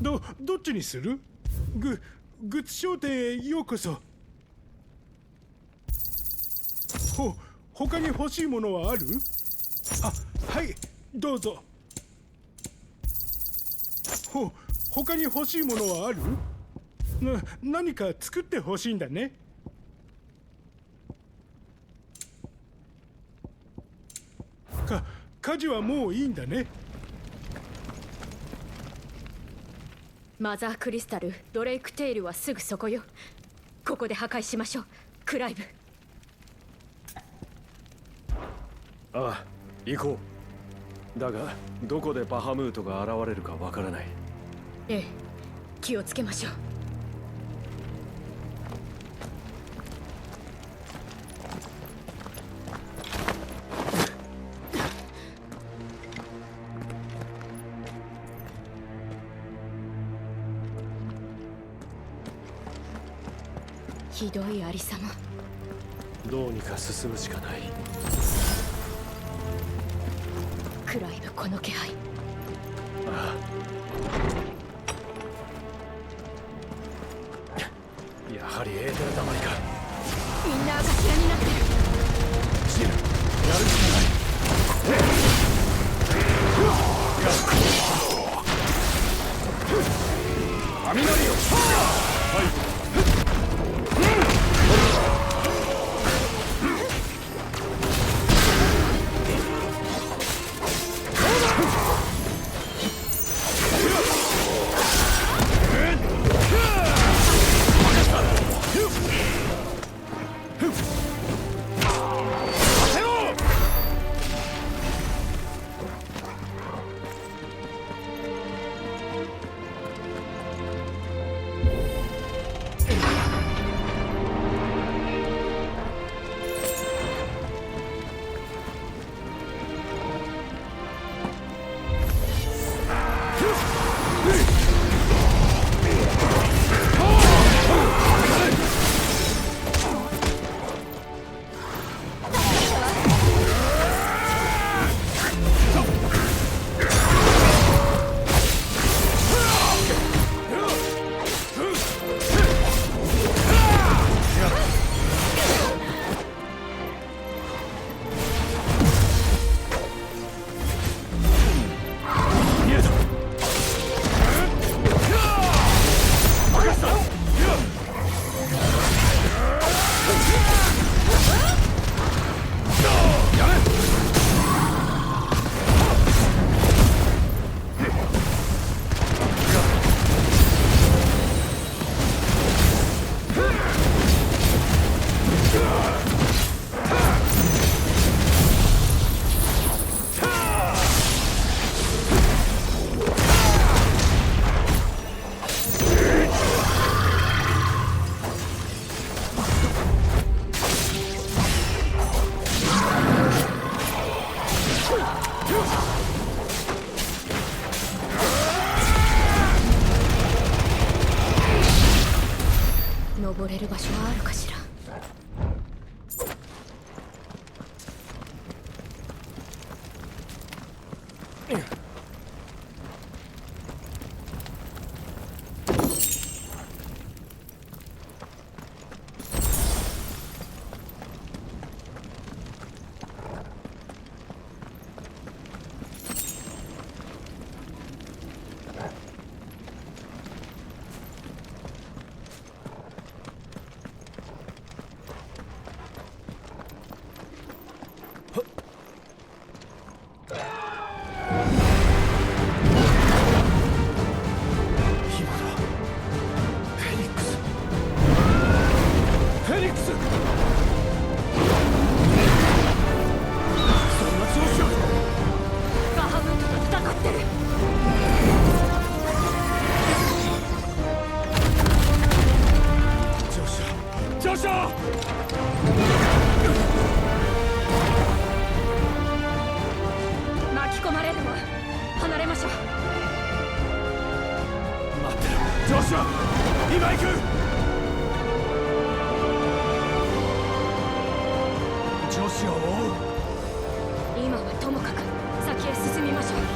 どどっちにする？ググッズ商店へようこそ。ほ他に欲しいものはある？あはいどうぞ。ほ他に欲しいものはある？な何か作って欲しいんだね。か家事はもういいんだね。マザークリスタルドレイクテイルはすぐそこよ。ここで破壊しましょう。クライブ。ああ行こう。だがどこでバハムートが現れるかわからない。ええ気をつけましょうひどいありさま。どうにか進むしかない。クライブこの気配。ああ。やはりエーテル溜まりか。みんな赤面になってる。ジルやるしかない。雷よ見え今はともかく先へ進みましょう。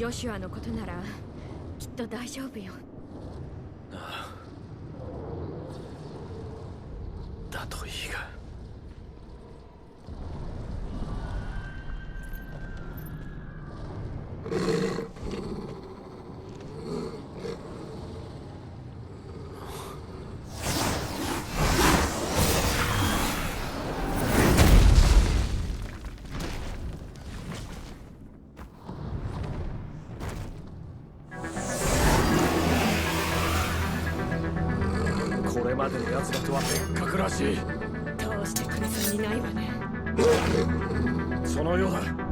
ジョシュアのことならきっと大丈夫よ。だといいが。これまでの奴らとは別格らしい。どうしてくれそうにないわね。そのようだ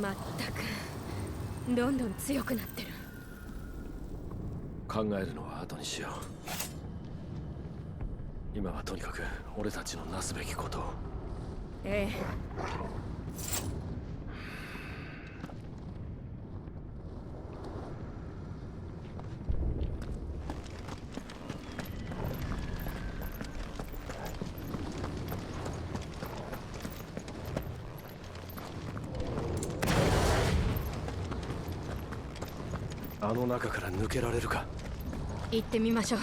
まったく。どんどん強くなってる。考えるのは後にしよう。今はとにかく俺たちのなすべきことを。ええあの中から抜けられるか？行ってみましょう。